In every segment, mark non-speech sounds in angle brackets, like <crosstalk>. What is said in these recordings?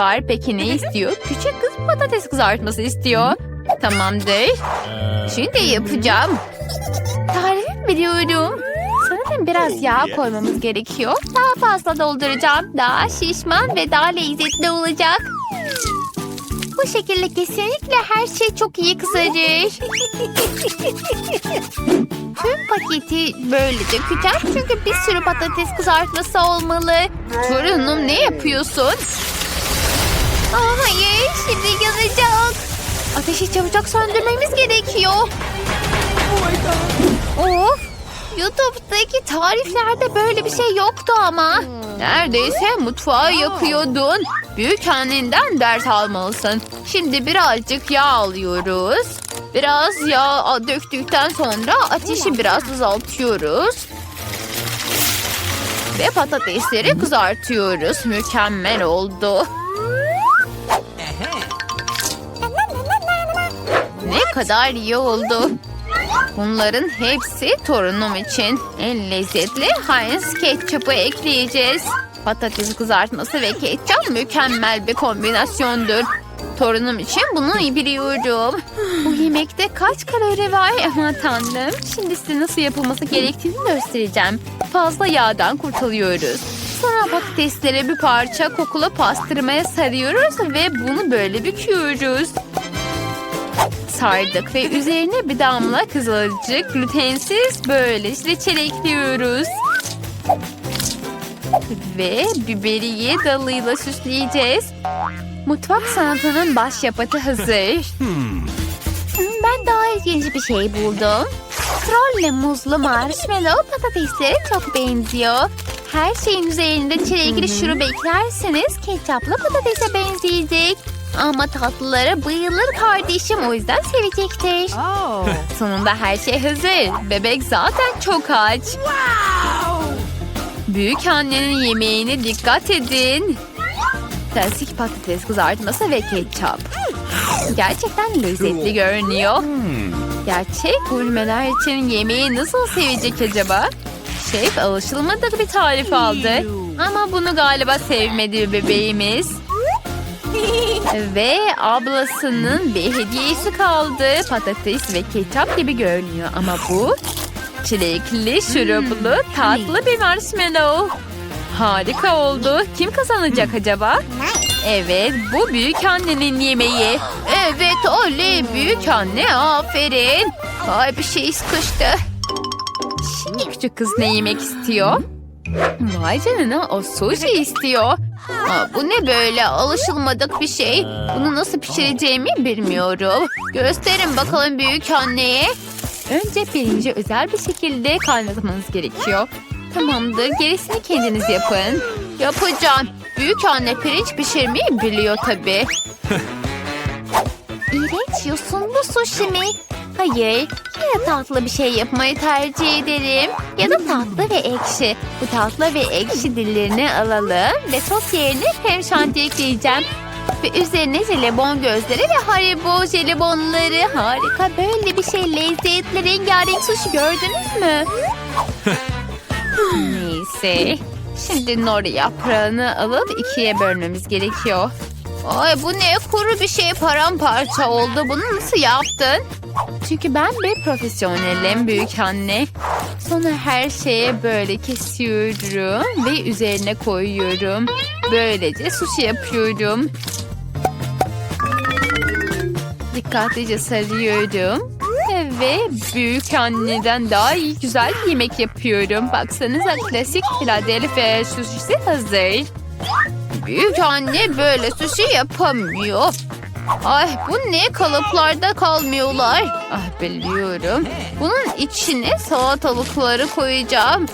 var. Peki ne istiyor? Küçük kız patates kızartması istiyor. Tamamdır. Şimdi yapacağım. Tarifimi biliyorum. Sanırım biraz yağ koymamız gerekiyor. Daha fazla dolduracağım. Daha şişman ve daha lezzetli olacak. Bu şekilde kesinlikle her şey çok iyi kızarır. Tüm paketi böyle dökeceğim çünkü bir sürü patates kızartması olmalı. Torunum ne yapıyorsun? Aa, hayır şimdi yanacak. Ateşi çabucak söndürmemiz gerekiyor. Of! YouTube'daki tariflerde böyle bir şey yoktu ama. Neredeyse mutfağı yakıyordun. Büyük annenden ders almalısın. Şimdi birazcık yağ alıyoruz. Biraz yağ döktükten sonra ateşi biraz azaltıyoruz. Ve patatesleri kızartıyoruz. Mükemmel oldu. Kadar iyi oldu. Bunların hepsi torunum için. En lezzetli Heinz ketçapı ekleyeceğiz. Patates kızartması ve ketçap mükemmel bir kombinasyondur. Torunum için bunu iyi biliyorum. Bu yemekte kaç kalori var aman tanrım. Şimdi size nasıl yapılması gerektiğini göstereceğim. Fazla yağdan kurtuluyoruz. Sonra patatesleri bir parça kokulu pastırmaya sarıyoruz ve bunu böyle büküyoruz sardık ve üzerine bir damla kızılcık glutensiz böyle reçel ekliyoruz. Ve biberiye dalıyla süsleyeceğiz. Mutfak sanatının başyapıtı hazır. Ben daha ilginç bir şey buldum. Trolle muzlu marshmallow patateslere çok benziyor. Her şeyin üzerinde çilekli şurup eklerseniz ketçaplı patatese benzeyecek. Ama tatlılara bayılır kardeşim o yüzden sevecektir. <laughs> Sonunda her şey hazır. Bebek zaten çok aç. Büyük annenin yemeğine dikkat edin. Klasik patates kızartması ve ketçap. Gerçekten lezzetli görünüyor. Gerçek gurmeler için yemeği nasıl sevecek acaba? Şef alışılmadık bir tarif aldı. Ama bunu galiba sevmedi bebeğimiz. Ve ablasının bir hediyesi kaldı. Patates ve ketçap gibi görünüyor ama bu çilekli şuruplu tatlı bir marshmallow. Harika oldu. Kim kazanacak acaba? Evet, bu büyük annenin yemeği. Evet, oley büyük anne aferin. Ay bir şey sıkıştı. Şimdi küçük kız ne yemek istiyor? Vay canına o sushi istiyor. Aa, bu ne böyle alışılmadık bir şey. Bunu nasıl pişireceğimi bilmiyorum. Gösterin bakalım büyük anneye. Önce pirinci özel bir şekilde kaynatmanız gerekiyor. Tamamdır gerisini kendiniz yapın. Yapacağım. Büyük anne pirinç pişirmeyi biliyor tabii. <laughs> İğrenç yosunlu sushi mi? Hayır. Yine tatlı bir şey yapmayı tercih ederim. Ya da tatlı ve ekşi. Bu tatlı ve ekşi dillerini alalım. Ve sos yerine krem şanti ekleyeceğim. Ve üzerine jelibon gözleri ve haribo jelibonları. Harika böyle bir şey. Lezzetli rengarenk sushi gördünüz mü? <laughs> Neyse. Şimdi nori yaprağını alıp ikiye bölmemiz gerekiyor. Ay bu ne kuru bir şey paramparça oldu. Bunu nasıl yaptın? Çünkü ben bir profesyonelim büyük anne. Sonra her şeye böyle kesiyorum ve üzerine koyuyorum. Böylece sushi yapıyorum. Dikkatlice sarıyorum. Ve büyük anneden daha iyi güzel bir yemek yapıyorum. Baksanıza klasik Philadelphia sushisi hazır. Büyük anne böyle sushi yapamıyor. Ay bu ne kalıplarda kalmıyorlar. Ah biliyorum. Bunun içine salatalıkları koyacağım.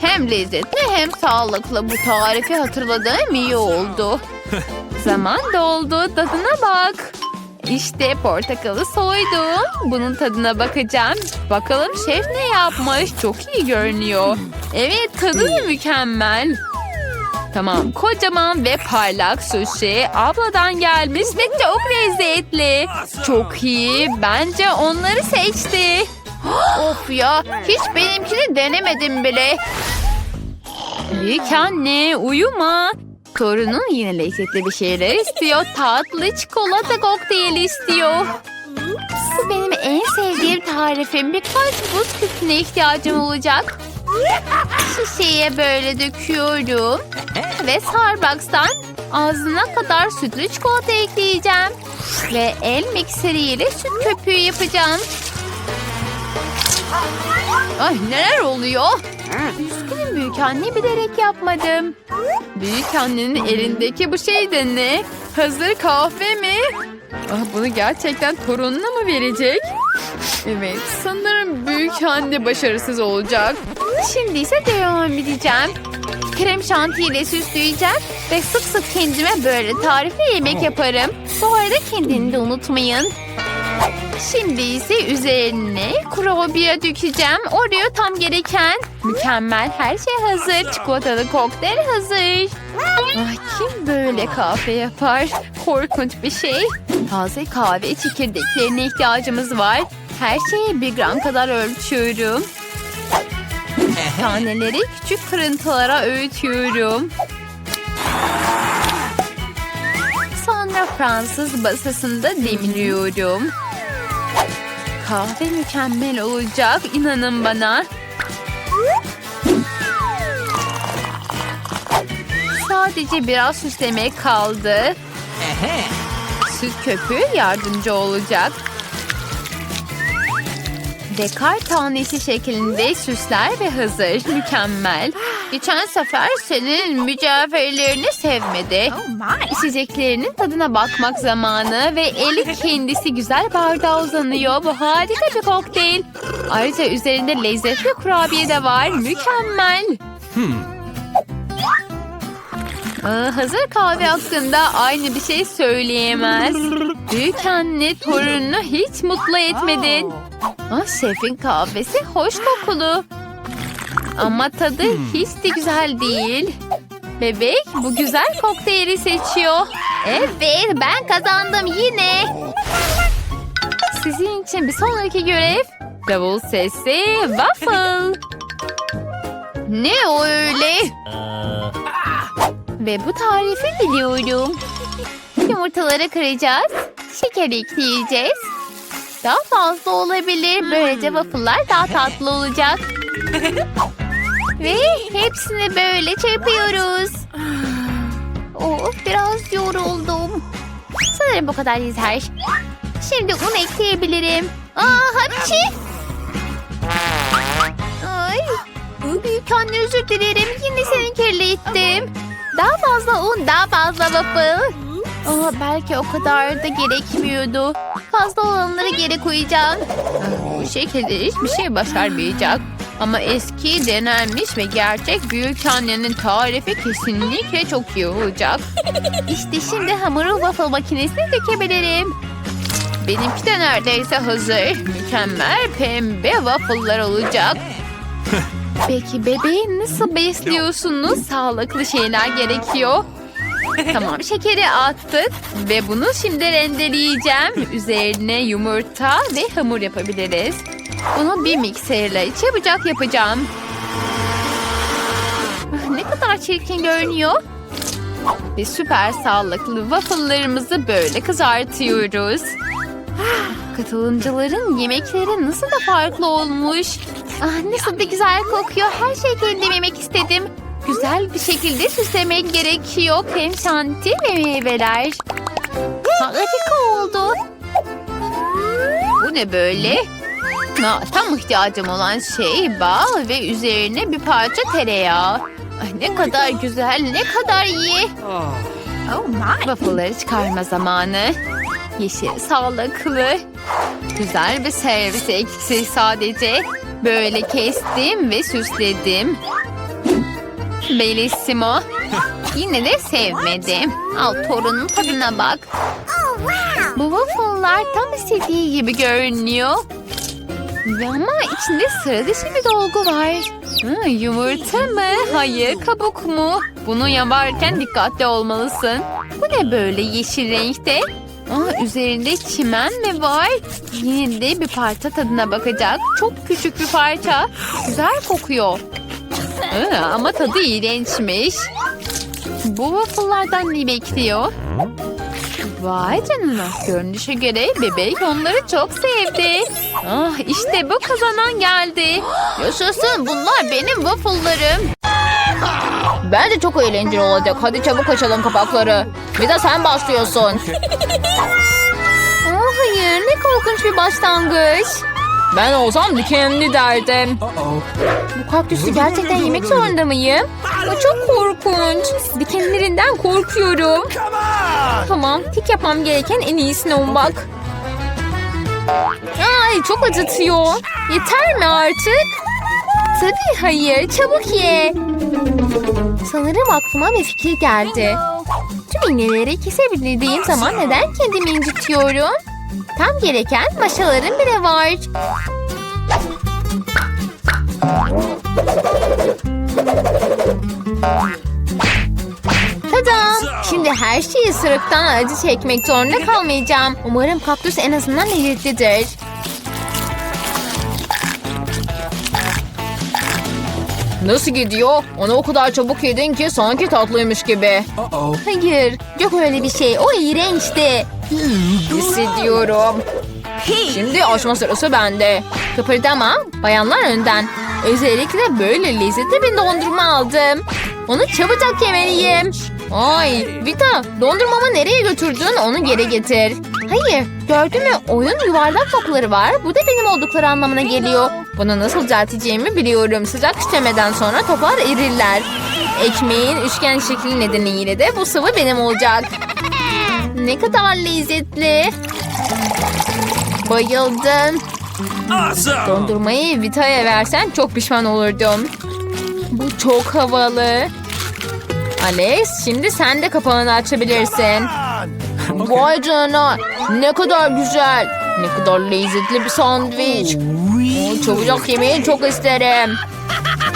Hem lezzetli hem sağlıklı bu tarifi hatırladığım iyi oldu. <laughs> Zaman doldu tadına bak. İşte portakalı soydum. Bunun tadına bakacağım. Bakalım şef ne yapmış. Çok iyi görünüyor. Evet tadı da mükemmel. Tamam kocaman ve parlak sushi abladan gelmiş ve çok lezzetli. Çok iyi. Bence onları seçti. of ya hiç benimkini denemedim bile. Büyük anne uyuma. Torunun yine lezzetli bir şeyler istiyor. Tatlı çikolata kokteyli istiyor. Bu benim en sevdiğim tarifim. Birkaç buz küpüne ihtiyacım olacak. Şişeye böyle döküyorum. Ve Starbucks'tan ağzına kadar sütlü çikolata ekleyeceğim. Ve el mikseriyle süt köpüğü yapacağım. Ay neler oluyor? Üzgünüm büyük anne bilerek yapmadım. Büyük annenin elindeki bu şey de ne? Hazır kahve mi? Ah, bunu gerçekten torununa mı verecek? Evet sanırım büyük anne başarısız olacak. Şimdi ise devam edeceğim. Krem şantiyle süsleyeceğim ve sık sık kendime böyle tarifli yemek yaparım. Bu arada kendini de unutmayın. Şimdi ise üzerine kurabiye dökeceğim. Oraya tam gereken. Mükemmel her şey hazır. Çikolatalı kokteyl hazır. Ay, kim böyle kahve yapar? Korkunç bir şey. Taze kahve çekirdeklerine ihtiyacımız var. Her şeyi bir gram kadar ölçüyorum. <laughs> Taneleri küçük kırıntılara öğütüyorum. Sonra Fransız basasında demliyorum. Kahve mükemmel olacak. inanın bana. Sadece biraz süslemek kaldı. Süt köpüğü yardımcı olacak. Ve kar tanesi şeklinde süsler ve hazır. Mükemmel. Geçen sefer senin mücevherlerini sevmedi. İçeceklerinin tadına bakmak zamanı ve eli kendisi güzel bardağa uzanıyor. Bu harika bir kokteyl. Ayrıca üzerinde lezzetli kurabiye de var. Mükemmel. Aa, hazır kahve hakkında aynı bir şey söyleyemez. <laughs> Büyük anne torununu hiç mutlu etmedin. Ah, şefin kahvesi hoş kokulu. Ama tadı hiç de güzel değil. Bebek bu güzel kokteyli seçiyor. Evet ben kazandım yine. Sizin için bir sonraki görev. Davul sesi waffle. Ne o öyle? Ve bu tarifi biliyorum. Yumurtaları kıracağız. Şeker ekleyeceğiz. Daha fazla olabilir. Böylece waffle'lar daha tatlı olacak. <laughs> Ve hepsini böyle çırpıyoruz. <sighs> Oh, biraz yoruldum. Sanırım bu kadar yeter. Şimdi un ekleyebilirim. Aa, hapçı. Ay, büyük anne özür dilerim. Yine seni kirlettim. Daha fazla un, daha fazla waffle. Aa, belki o kadar da gerekmiyordu. Fazla olanları geri koyacağım. Bu şekilde hiçbir şey başarmayacak. Ama eski, denenmiş ve gerçek büyük annenin tarifi kesinlikle çok iyi olacak. İşte şimdi hamuru waffle makinesine dökebilirim. Benimki de neredeyse hazır. Mükemmel pembe waffle'lar olacak. <laughs> Peki bebeği nasıl besliyorsunuz? Sağlıklı şeyler gerekiyor. <laughs> Tamam şekeri attık ve bunu şimdi rendeleyeceğim. Üzerine yumurta ve hamur yapabiliriz. Bunu bir mikserle çabucak yapacağım. Ah, Ne kadar çirkin görünüyor. Ve süper sağlıklı waffle'larımızı böyle kızartıyoruz. Ah, Katılımcıların yemekleri nasıl da farklı olmuş. Ah, nasıl da güzel kokuyor. Her şey kendim yemek istedim. Güzel bir şekilde süslemek gerekiyor. Krem şanti ve meyveler. Harika oldu. Bu ne böyle? Ha, tam ihtiyacım olan şey bal ve üzerine bir parça tereyağı. Ay, ne kadar güzel, ne kadar iyi. Oh my. Waffle'ları çıkarma zamanı. Yeşil, sağlıklı. Güzel bir servis eksik sadece. Böyle kestim ve süsledim. Bellissimo. Yine de sevmedim. Al torunun tadına bak. Bu waffle'lar tam istediği gibi görünüyor. Ama içinde sıra dışı bir dolgu var. Ha, yumurta mı? Hayır, kabuk mu? Bunu yaparken dikkatli olmalısın. Bu ne böyle yeşil renkte? Aa, üzerinde çimen mi var? Yine de bir parça tadına bakacak. Çok küçük bir parça. Güzel kokuyor. Aa, ama tadı iğrençmiş. Bu waffle'lardan ne bekliyor? Vay canına. Görünüşe göre bebek onları çok sevdi. Ah işte bu kazanan geldi. Yaşasın bunlar benim waffle'larım. Bence çok eğlenceli olacak. Hadi çabuk açalım kapakları. Bir de sen başlıyorsun. Oh, <laughs> hayır ne korkunç bir başlangıç. Ben olsam dikenli derdim. Bu kaktüsü gerçekten yemek zorunda mıyım? Bu çok korkunç. Dikenlerinden korkuyorum. Tamam, tek yapmam gereken en iyisini ummak. Ay çok acıtıyor. Yeter mi artık? Tabii hayır, çabuk ye. Sanırım aklıma bir fikir geldi. Tüm iğneleri kesebildiğim zaman neden kendimi incitiyorum? Tam gereken maşalarım bile var. Tada! Şimdi her şeyi ısırıktan acı çekmek zorunda kalmayacağım. Umarım kaktüs en azından lezzetlidir. Nasıl gidiyor? Onu o kadar çabuk yedin ki sanki tatlıymış gibi. Hayır, yok öyle bir şey. O iğrençti. Hissediyorum. Şimdi açma sırası bende. Kıpırdama, bayanlar önden. Özellikle böyle lezzetli bir dondurma aldım. Onu çabucak yemeliyim. Ay, Vita, dondurmamı nereye götürdün? Onu geri getir. Hayır, gördün mü? Oyun yuvarlak topları var. Bu da benim oldukları anlamına geliyor. Bunu nasıl düzelteceğimi biliyorum. Sıcak işlemeden sonra toplar erirler. Ekmeğin üçgen şekli nedeniyle de bu sıvı benim olacak. Ne kadar lezzetli. Bayıldım. Awesome! Dondurmayı Vita'ya versen çok pişman olurdum. Bu çok havalı. Alex şimdi sen de kapağını açabilirsin. Vay canına ne kadar güzel. Ne kadar lezzetli bir sandviç. Oo, Çabucak yemeyi çok isterim.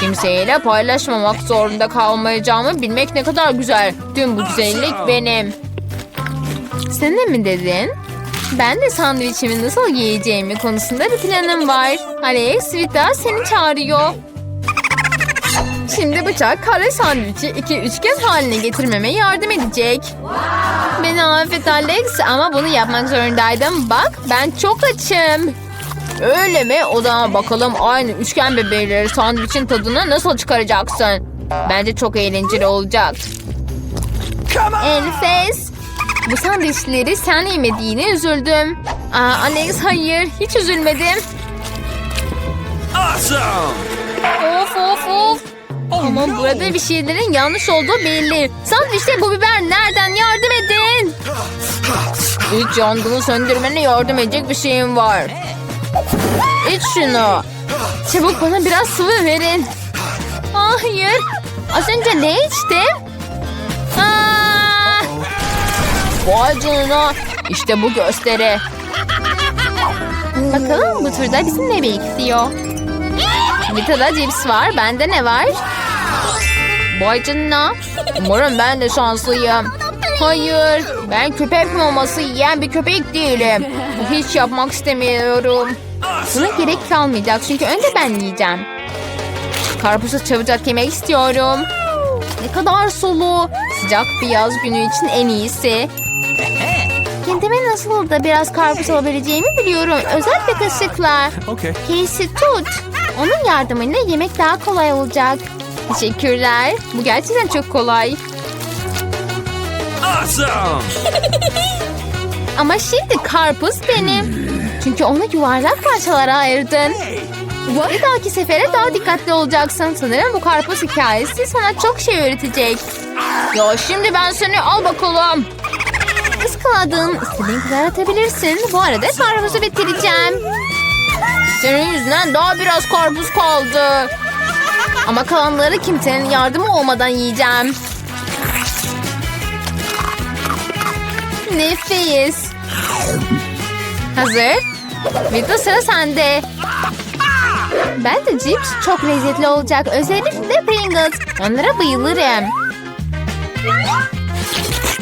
Kimseyle paylaşmamak zorunda kalmayacağımı bilmek ne kadar güzel. Tüm bu güzellik benim. Sen de mi dedin? Ben de sandviçimi nasıl yiyeceğimi konusunda bir planım var. Alex, Vita seni çağırıyor. Şimdi bıçak kare sandviçi iki üçgen haline getirmeme yardım edecek. Beni affet Alex ama bunu yapmak zorundaydım. Bak ben çok açım. Öyle mi? O zaman bakalım aynı üçgen bebeğleri sandviçin tadını nasıl çıkaracaksın? Bence çok eğlenceli olacak. Enfes. Bu sandviçleri sen yemediğine üzüldüm. Aa, Alex hayır hiç üzülmedim. Awesome! Of of of. Ama burada bir şeylerin yanlış olduğu belli. Sandviçte bu biber nereden yardım edin. Hiç yangını söndürmene yardım edecek bir şeyim var. İç şunu. Çabuk bana biraz sıvı verin. Hayır. Az önce ne içtim? Aa! Vay canına. İşte bu gösteri. Bakalım bu turda bizi ne bekliyor? Vita'da cips var. Bende ne var? Vay. Umarım ben de şanslıyım. Hayır. Ben köpek maması yiyen bir köpek değilim. Hiç yapmak istemiyorum. Buna gerek kalmayacak çünkü önce ben yiyeceğim. Karpuzu çabucak yemek istiyorum. Ne kadar sulu. Sıcak bir yaz günü için en iyisi. Kendime nasıl da biraz karpuz alabileceğimi biliyorum. Özellikle kaşıkla. Okay. Casey tut. Onun yardımıyla yemek daha kolay olacak. Teşekkürler. Bu gerçekten çok kolay. Awesome! <laughs> Ama şimdi karpuz benim. Çünkü onu yuvarlak parçalara ayırdın. Bir dahaki sefere daha dikkatli olacaksın. Sanırım bu karpuz hikayesi sana çok şey öğretecek. Ya şimdi ben seni al bakalım. Iskaladın. İstediğin kadar atabilirsin. Bu arada karpuzu bitireceğim. Senin yüzünden daha biraz karpuz kaldı. Ama kalanları kimsenin yardımı olmadan yiyeceğim. Nefis. Hazır. Vita sıra sende. Ben de cips çok lezzetli olacak. Özellikle Pringles. Onlara bayılırım.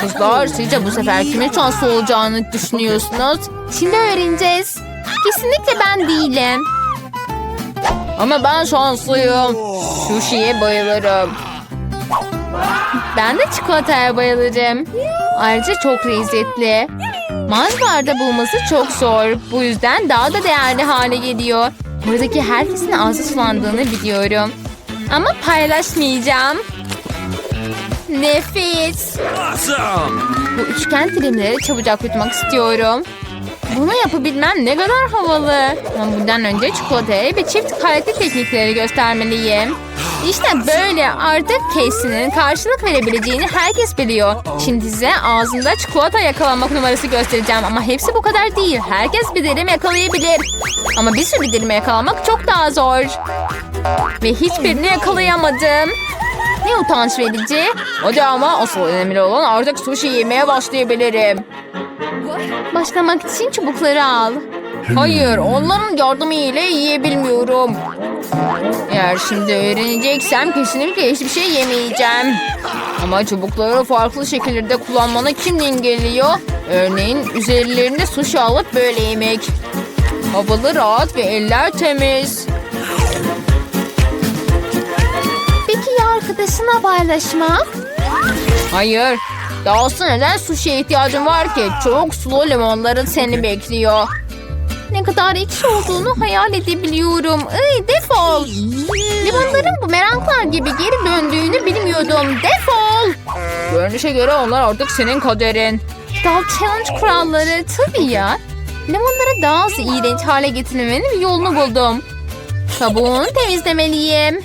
Kızlar sizce bu sefer kimin şanslı olacağını düşünüyorsunuz? Şimdi öğreneceğiz. Kesinlikle ben değilim. Ama ben şanslıyım. Sushi'ye bayılırım. Ben de çikolataya bayılırım. Ayrıca çok lezzetli. Mağazalarda bulması çok zor. Bu yüzden daha da değerli hale geliyor. Buradaki herkesin ağzı sulandığını biliyorum. Ama paylaşmayacağım. Nefis. Awesome. Bu üçgen dilimleri çabucak yutmak istiyorum. Bunu yapabilmem ne kadar havalı. Ama bundan önce çikolataya ve çift kalite teknikleri göstermeliyim. İşte böyle artık Casey'nin karşılık verebileceğini herkes biliyor. Şimdi size ağzında çikolata yakalamak numarası göstereceğim. Ama hepsi bu kadar değil. Herkes bir dilim yakalayabilir. Ama bir sürü dilime yakalamak çok daha zor. Ve hiçbirini yakalayamadım. Ne utanç verici. Hadi ama asıl önemli olan artık sushi yemeye başlayabilirim. Başlamak için çubukları al. Hayır, onların yardımı ile yiyebilmiyorum. Eğer şimdi öğreneceksem kesinlikle hiçbir şey yemeyeceğim. Ama çubukları farklı şekillerde kullanmanı kim engelliyor? Örneğin üzerlerinde sushi alıp böyle yemek. Havalı rahat ve eller temiz. Peki ya arkadaşına paylaşmak? Hayır. Dahası neden sushi'ye ihtiyacın var ki? Çok sulu limonların seni bekliyor. Ne kadar ekşi olduğunu hayal edebiliyorum. Ay defol. Limonların bu meraklar gibi geri döndüğünü bilmiyordum. Defol. Görünüşe göre onlar artık senin kaderin. Dal challenge kuralları tabii ya. Limonları daha az iğrenç hale getirmenin bir yolunu buldum. Kabuğunu temizlemeliyim.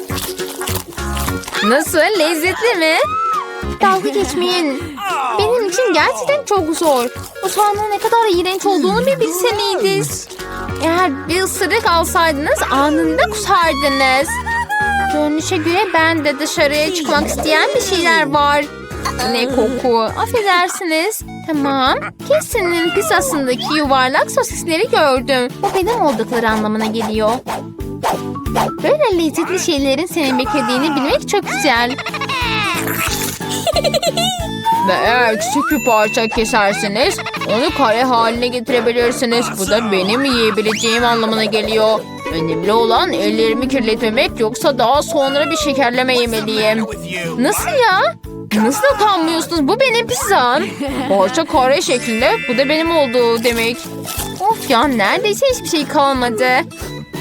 Nasıl lezzetli mi? Dalga geçmeyin. Benim için gerçekten çok zor. Soğanın ne kadar iğrenç olduğunu bir bilseniydiniz. Eğer bir ısırık alsaydınız anında kusardınız. Görünüşe göre ben de dışarıya çıkmak isteyen bir şeyler var. Ne koku. Affedersiniz. Tamam. Kesin'in pizzasındaki yuvarlak sosisleri gördüm. Bu benim oldukları anlamına geliyor. Böyle lezzetli şeylerin seni beklediğini bilmek çok güzel. <laughs> Ve eğer küçük bir parça keserseniz onu kare haline getirebilirsiniz. Bu da benim yiyebileceğim anlamına geliyor. Önemli olan ellerimi kirletmemek yoksa daha sonra bir şekerleme yemeliyim. Nasıl ya? Nasıl utanmıyorsunuz? Bu benim pizzam. Parça kare şeklinde bu da benim olduğu demek. Of ya neredeyse hiçbir şey kalmadı.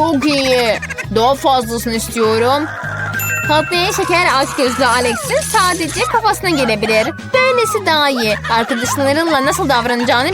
Çok iyi. Daha fazlasını istiyorum. Patlayan şeker aç gözlü Alex'in sadece kafasına gelebilir. Böylesi daha iyi. Arkadaşlarınla nasıl davranacağını